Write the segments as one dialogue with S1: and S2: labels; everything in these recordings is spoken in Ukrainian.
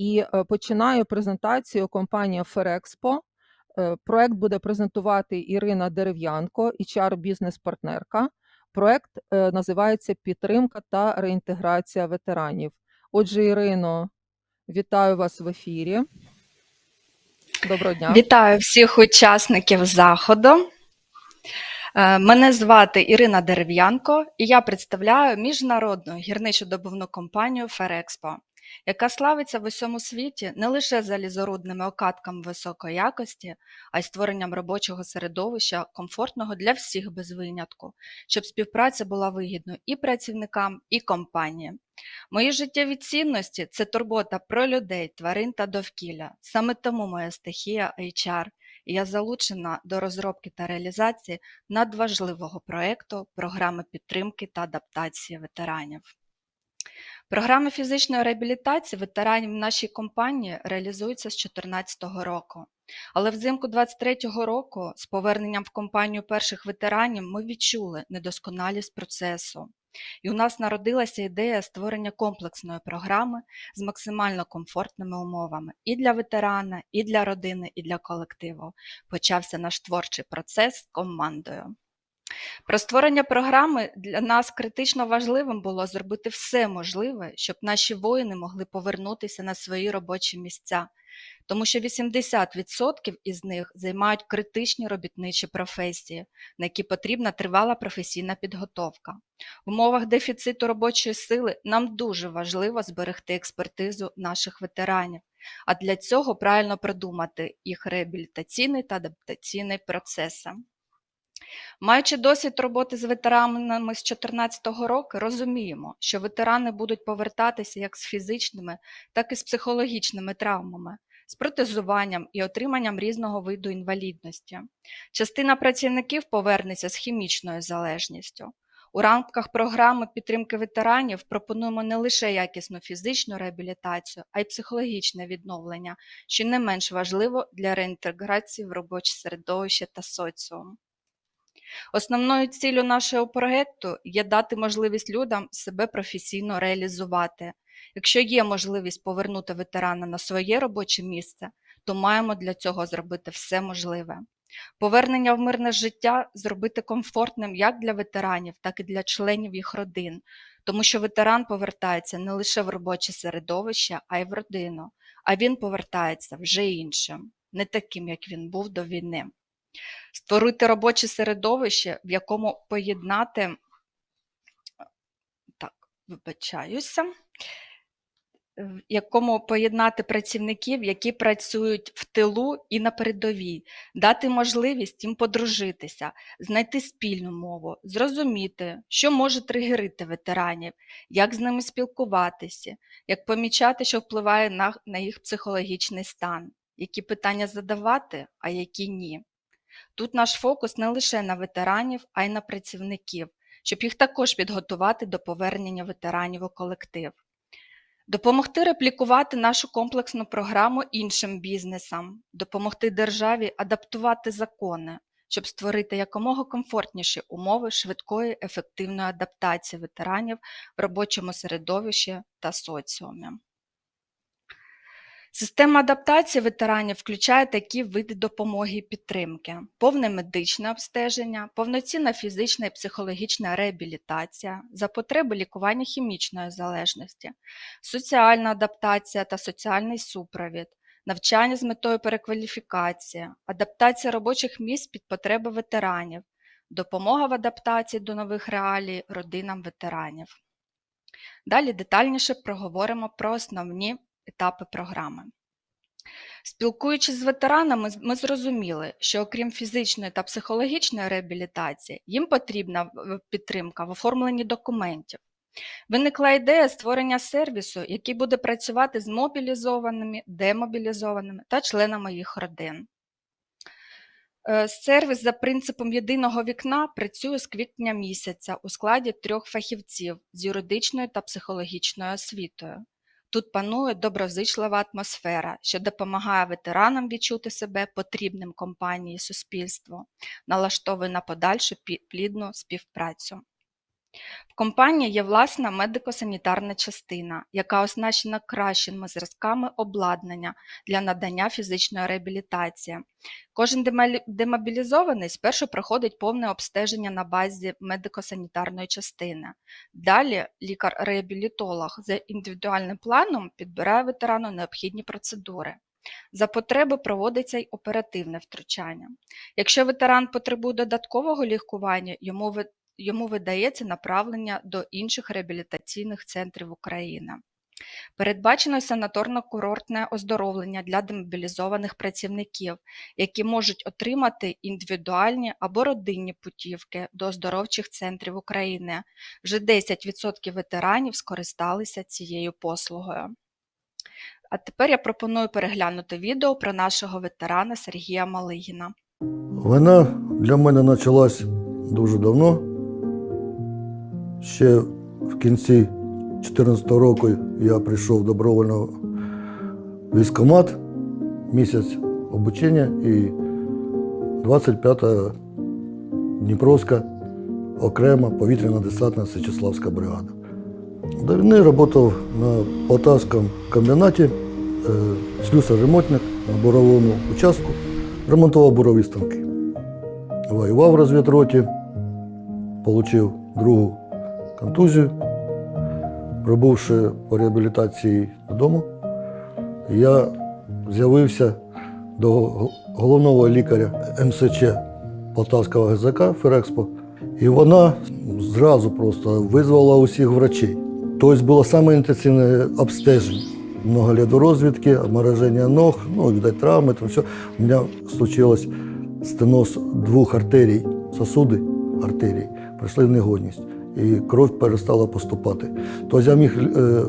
S1: І е, починаю презентацію компанія Ферекспо. Е, Проект буде презентувати Ірина Дерев'янко, HR бізнес-партнерка. Проект е, називається Підтримка та реінтеграція ветеранів. Отже, Ірино, вітаю вас в ефірі. Доброго дня.
S2: Вітаю всіх учасників заходу. Мене звати Ірина Дерев'янко, і я представляю міжнародну гірничо-добувну компанію Ферекспо, яка славиться в усьому світі не лише залізорудними окатками високої якості, а й створенням робочого середовища, комфортного для всіх без винятку, щоб співпраця була вигідною і працівникам, і компанії. Мої життєві цінності це турбота про людей, тварин та довкілля. Саме тому моя стихія HR, і я залучена до розробки та реалізації надважливого проєкту програми підтримки та адаптації ветеранів. Програми фізичної реабілітації ветеранів нашій компанії реалізуються з 2014 року. Але взимку 2023 року з поверненням в компанію перших ветеранів ми відчули недосконалість процесу. І у нас народилася ідея створення комплексної програми з максимально комфортними умовами і для ветерана, і для родини, і для колективу. Почався наш творчий процес з командою. Про створення програми для нас критично важливим було зробити все можливе, щоб наші воїни могли повернутися на свої робочі місця, тому що 80% із них займають критичні робітничі професії, на які потрібна тривала професійна підготовка. В умовах дефіциту робочої сили нам дуже важливо зберегти експертизу наших ветеранів, а для цього правильно продумати їх реабілітаційний та адаптаційний процеси. Маючи досвід роботи з ветеранами з 2014 року, розуміємо, що ветерани будуть повертатися як з фізичними, так і з психологічними травмами, з протезуванням і отриманням різного виду інвалідності. Частина працівників повернеться з хімічною залежністю. У рамках програми підтримки ветеранів пропонуємо не лише якісну фізичну реабілітацію, а й психологічне відновлення, що не менш важливо для реінтеграції в робоче середовище та соціум. Основною ціллю нашого проєкту є дати можливість людям себе професійно реалізувати. Якщо є можливість повернути ветерана на своє робоче місце, то маємо для цього зробити все можливе. Повернення в мирне життя зробити комфортним як для ветеранів, так і для членів їх родин, тому що ветеран повертається не лише в робоче середовище, а й в родину, а він повертається вже іншим, не таким, як він був до війни створити робоче середовище, в якому поєднати, так, вибачаюся, в якому поєднати працівників, які працюють в тилу і на передовій, дати можливість їм подружитися, знайти спільну мову, зрозуміти, що може тригерити ветеранів, як з ними спілкуватися, як помічати, що впливає на, на їх психологічний стан, які питання задавати, а які ні. Тут наш фокус не лише на ветеранів, а й на працівників, щоб їх також підготувати до повернення ветеранів у колектив. Допомогти реплікувати нашу комплексну програму іншим бізнесам, допомогти державі адаптувати закони, щоб створити якомога комфортніші умови швидкої ефективної адаптації ветеранів в робочому середовищі та соціумі. Система адаптації ветеранів включає такі види допомоги і підтримки: повне медичне обстеження, повноцінна фізична і психологічна реабілітація, за потреби лікування хімічної залежності, соціальна адаптація та соціальний супровід, навчання з метою перекваліфікації, адаптація робочих місць під потреби ветеранів, допомога в адаптації до нових реалій родинам ветеранів. Далі детальніше проговоримо про основні етапи програми. Спілкуючись з ветеранами, ми зрозуміли, що окрім фізичної та психологічної реабілітації, їм потрібна підтримка в оформленні документів. Виникла ідея створення сервісу, який буде працювати з мобілізованими, демобілізованими та членами їх родин. Е, сервіс за принципом єдиного вікна працює з квітня місяця у складі трьох фахівців з юридичною та психологічною освітою. Тут панує доброзичлива атмосфера, що допомагає ветеранам відчути себе потрібним компанії і суспільству, налаштовує на подальшу плідну співпрацю. В компанії є власна медико-санітарна частина, яка оснащена кращими зразками обладнання для надання фізичної реабілітації. Кожен демобілізований спершу проходить повне обстеження на базі медико-санітарної частини. Далі лікар-реабілітолог за індивідуальним планом підбирає ветерану необхідні процедури. За потреби проводиться й оперативне втручання. Якщо ветеран потребує додаткового лікування, йому йому видається направлення до інших реабілітаційних центрів України. Передбачено санаторно-курортне оздоровлення для демобілізованих працівників, які можуть отримати індивідуальні або родинні путівки до оздоровчих центрів України. Вже 10% ветеранів скористалися цією послугою. А тепер я пропоную переглянути відео про нашого ветерана Сергія Малигіна.
S3: Війна для мене почалась дуже давно. Ще в кінці 2014 року я прийшов добровольно в військкомат, місяць обучення і 25-та Дніпровська окрема повітряна десантна Січеславська бригада. До війни працював на Полтавському комбінаті, е, слюсар-ремонтник на буровому участку, ремонтував бурові станки. Воював в розвідроті, отримав другу контузію. Пробувши по реабілітації додому, я з'явився до головного лікаря МСЧ Полтавського ГЗК Ферекспо, і вона зразу просто визвала усіх врачей. Тобто було саме інтенсивне обстеження. Много лет розвідки, обмороження ног, ну, видать, травми, там все. У мене случилось стеноз двох артерій, сосуди артерій, прийшли в негодність. І кров перестала поступати. Тобто я міг е,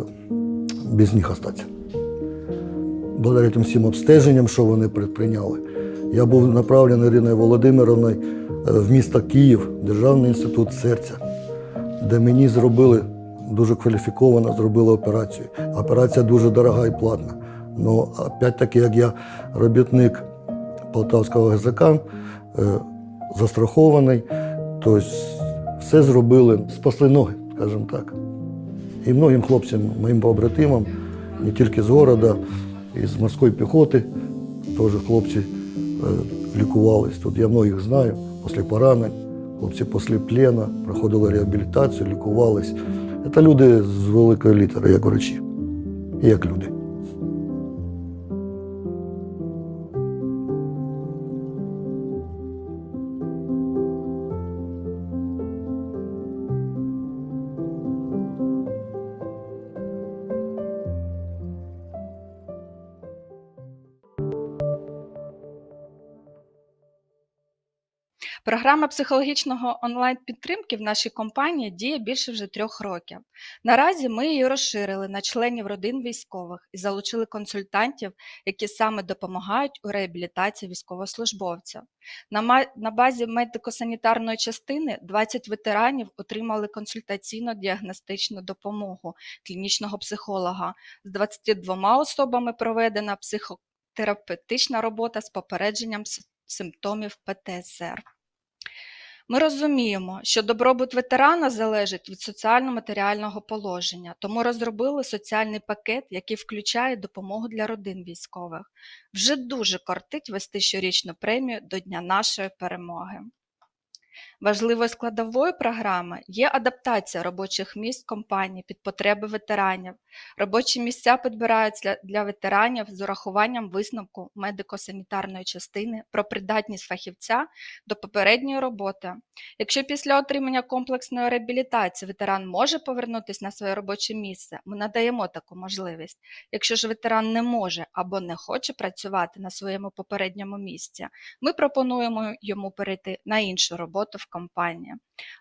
S3: без них остатися. Благодаря тим всім обстеженням, що вони предприйняли. Я був направлений Іриною Володимировною е, в місто Київ, Державний інститут серця, де мені зробили дуже кваліфіковано зробили операцію. Операція дуже дорога і платна. Ну, опять-таки, як я робітник Полтавського ГЗК, е, застрахований, тобто все зробили, спасли ноги, скажімо так. І многим хлопцям, моїм побратимам, не тільки з города, і з морської піхоти, теж хлопці е, лікувались. Тут я многих знаю, після поранень, хлопці після плена проходили реабілітацію, лікувались. Це люди з великої літери, як врачі, і як люди.
S2: Програма психологічного онлайн-підтримки в нашій компанії діє більше вже трьох років. Наразі ми її розширили на членів родин військових і залучили консультантів, які саме допомагають у реабілітації військовослужбовців. На, базі медико-санітарної частини 20 ветеранів отримали консультаційно-діагностичну допомогу клінічного психолога. З 22 особами проведена психотерапевтична робота з попередженням симптомів ПТСР. Ми розуміємо, що добробут ветерана залежить від соціально-матеріального положення, тому розробили соціальний пакет, який включає допомогу для родин військових. Вже дуже кортить вести щорічну премію до Дня нашої перемоги. Важливою складовою програми є адаптація робочих місць компанії під потреби ветеранів. Робочі місця підбираються для, ветеранів з урахуванням висновку медико-санітарної частини про придатність фахівця до попередньої роботи. Якщо після отримання комплексної реабілітації ветеран може повернутися на своє робоче місце, ми надаємо таку можливість. Якщо ж ветеран не може або не хоче працювати на своєму попередньому місці, ми пропонуємо йому перейти на іншу роботу в компанії,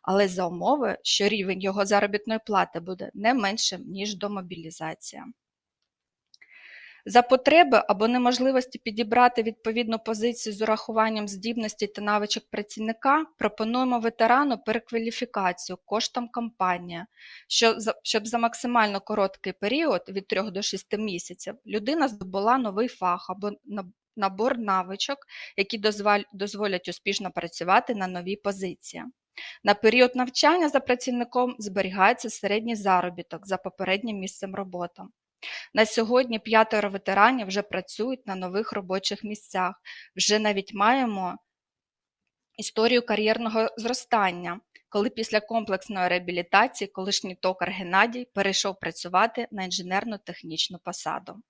S2: але за умови, що рівень його заробітної плати буде не меншим, ніж до мобілізації. За потреби або неможливості підібрати відповідну позицію з урахуванням здібностей та навичок працівника, пропонуємо ветерану перекваліфікацію коштом компанії, щоб за максимально короткий період від 3 до 6 місяців людина здобула новий фах або набор навичок, які дозволять успішно працювати на новій позиції. На період навчання за працівником зберігається середній заробіток за попереднім місцем роботи. На сьогодні п'ятеро ветеранів вже працюють на нових робочих місцях. Вже навіть маємо історію кар'єрного зростання, коли після комплексної реабілітації колишній токар Геннадій перейшов працювати на інженерно-технічну посаду.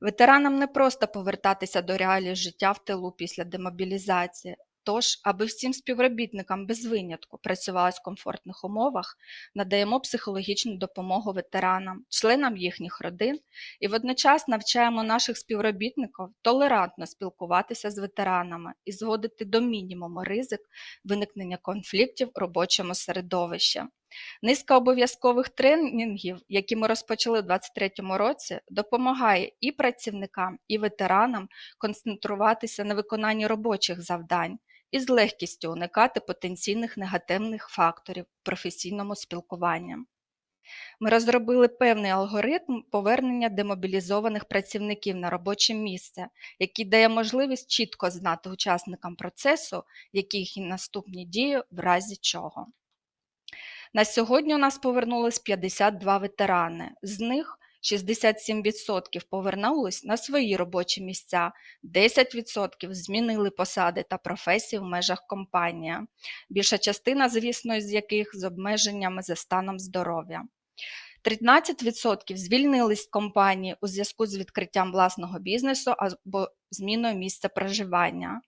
S2: Ветеранам не просто повертатися до реалій життя в тилу після демобілізації. Тож, аби всім співробітникам без винятку працювалось в комфортних умовах, надаємо психологічну допомогу ветеранам, членам їхніх родин і водночас навчаємо наших співробітників толерантно спілкуватися з ветеранами і зводити до мінімуму ризик виникнення конфліктів в робочому середовищі. Низка обов'язкових тренінгів, які ми розпочали у 2023 році, допомагає і працівникам, і ветеранам концентруватися на виконанні робочих завдань і з легкістю уникати потенційних негативних факторів в професійному спілкуванні. Ми розробили певний алгоритм повернення демобілізованих працівників на робоче місце, який дає можливість чітко знати учасникам процесу, які їхні наступні дії в разі чого. На сьогодні у нас повернулись 52 ветерани. З них 67% повернулись на свої робочі місця, 10% змінили посади та професії в межах компанії. Більша частина, звісно, з яких з обмеженнями за станом здоров'я. 13% звільнились з компанії у зв'язку з відкриттям власного бізнесу або зміною місця проживання.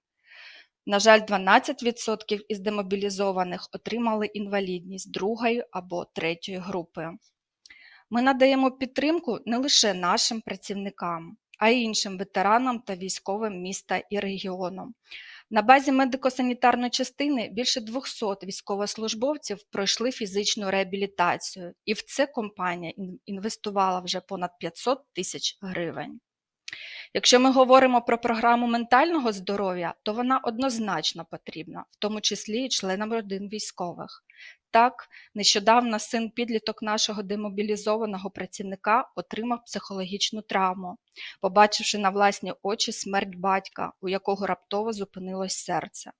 S2: На жаль, 12% із демобілізованих отримали інвалідність другої або третьої групи. Ми надаємо підтримку не лише нашим працівникам, а й іншим ветеранам та військовим міста і регіону. На базі медико-санітарної частини більше 200 військовослужбовців пройшли фізичну реабілітацію, і в це компанія інвестувала вже понад 500 тисяч гривень. Якщо ми говоримо про програму ментального здоров'я, то вона однозначно потрібна, в тому числі і членам родин військових. Так, нещодавно син підліток нашого демобілізованого працівника отримав психологічну травму, побачивши на власні очі смерть батька, у якого раптово зупинилось серце.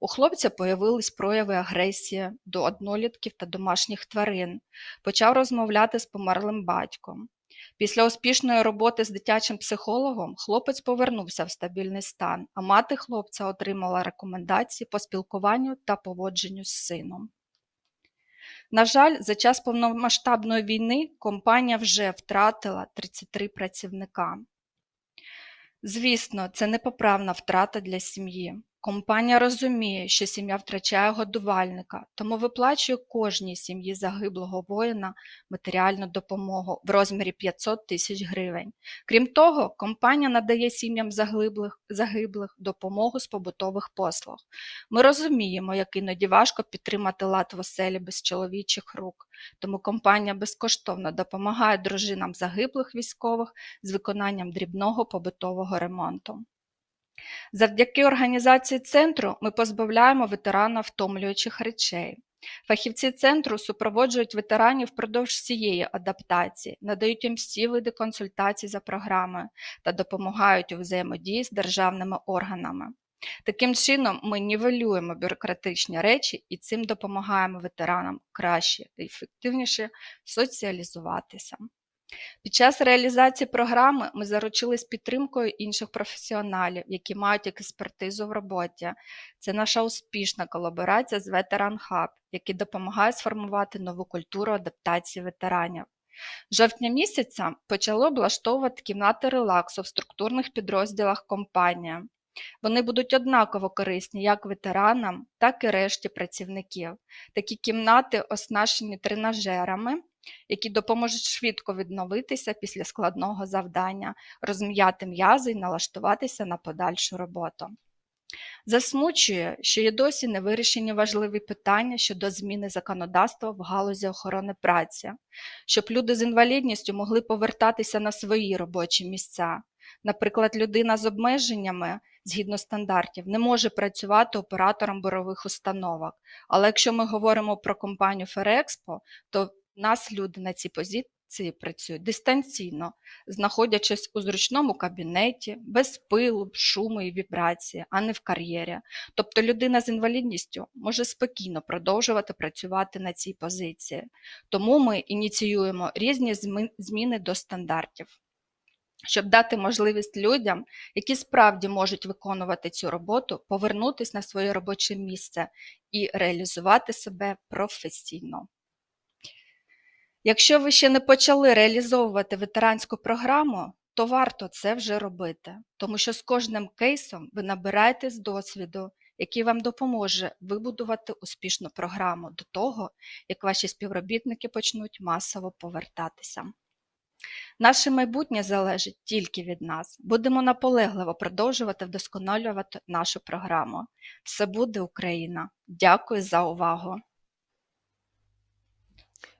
S2: У хлопця появились прояви агресії до однолітків та домашніх тварин, почав розмовляти з померлим батьком. Після успішної роботи з дитячим психологом хлопець повернувся в стабільний стан, а мати хлопця отримала рекомендації по спілкуванню та поводженню з сином. На жаль, за час повномасштабної війни компанія вже втратила 33 працівника. Звісно, це непоправна втрата для сім'ї. Компанія розуміє, що сім'я втрачає годувальника, тому виплачує кожній сім'ї загиблого воїна матеріальну допомогу в розмірі 500 тисяч гривень. Крім того, компанія надає сім'ям загиблих, загиблих допомогу з побутових послуг. Ми розуміємо, як іноді важко підтримати лад в оселі без чоловічих рук, тому компанія безкоштовно допомагає дружинам загиблих військових з виконанням дрібного побутового ремонту. Завдяки організації центру ми позбавляємо ветерана втомлюючих речей. Фахівці центру супроводжують ветеранів впродовж всієї адаптації, надають їм всі види консультацій за програмою та допомагають у взаємодії з державними органами. Таким чином, ми нівелюємо бюрократичні речі і цим допомагаємо ветеранам краще та ефективніше соціалізуватися. Під час реалізації програми ми заручились підтримкою інших професіоналів, які мають експертизу в роботі. Це наша успішна колаборація з Veteran Hub, який допомагає сформувати нову культуру адаптації ветеранів. Жовтня місяця почали облаштовувати кімнати релаксу в структурних підрозділах компанії. Вони будуть однаково корисні як ветеранам, так і решті працівників. Такі кімнати оснащені тренажерами, які допоможуть швидко відновитися після складного завдання, розм'яти м'язи і налаштуватися на подальшу роботу. Засмучує, що є досі не вирішені важливі питання щодо зміни законодавства в галузі охорони праці, щоб люди з інвалідністю могли повертатися на свої робочі місця. Наприклад, людина з обмеженнями згідно стандартів не може працювати оператором бурових установок. Але якщо ми говоримо про компанію Ферекспо, то нас люди на ці позі- ці працюють дистанційно, знаходячись у зручному кабінеті, без пилу, шуму і вібрації, а не в кар'єрі. Тобто людина з інвалідністю може спокійно продовжувати працювати на цій позиції. Тому ми ініціюємо різні зміни до стандартів, щоб дати можливість людям, які справді можуть виконувати цю роботу, повернутися на своє робоче місце і реалізувати себе професійно. Якщо ви ще не почали реалізовувати ветеранську програму, то варто це вже робити, тому що з кожним кейсом ви набираєтесь досвіду, який вам допоможе вибудувати успішну програму до того, як ваші співробітники почнуть масово повертатися. Наше майбутнє залежить тільки від нас. Будемо наполегливо продовжувати вдосконалювати нашу програму. Все буде Україна! Дякую за увагу!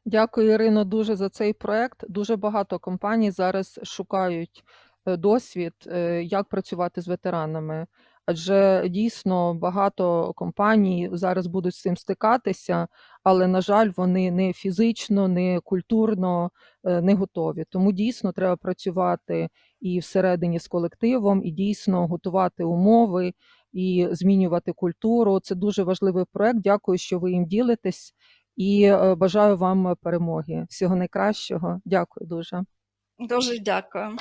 S1: Дякую, Ірино, дуже за цей проект. Дуже багато компаній зараз шукають е, досвід, е, як працювати з ветеранами. Адже дійсно багато компаній зараз будуть з цим стикатися, але, на жаль, вони не фізично, не культурно е, не готові. Тому дійсно треба працювати і всередині з колективом, і дійсно готувати умови і змінювати культуру. Це дуже важливий проект. Дякую, що ви їм ділитесь і е, бажаю вам перемоги. Всього найкращого. Дякую дуже.
S2: Дуже дякую.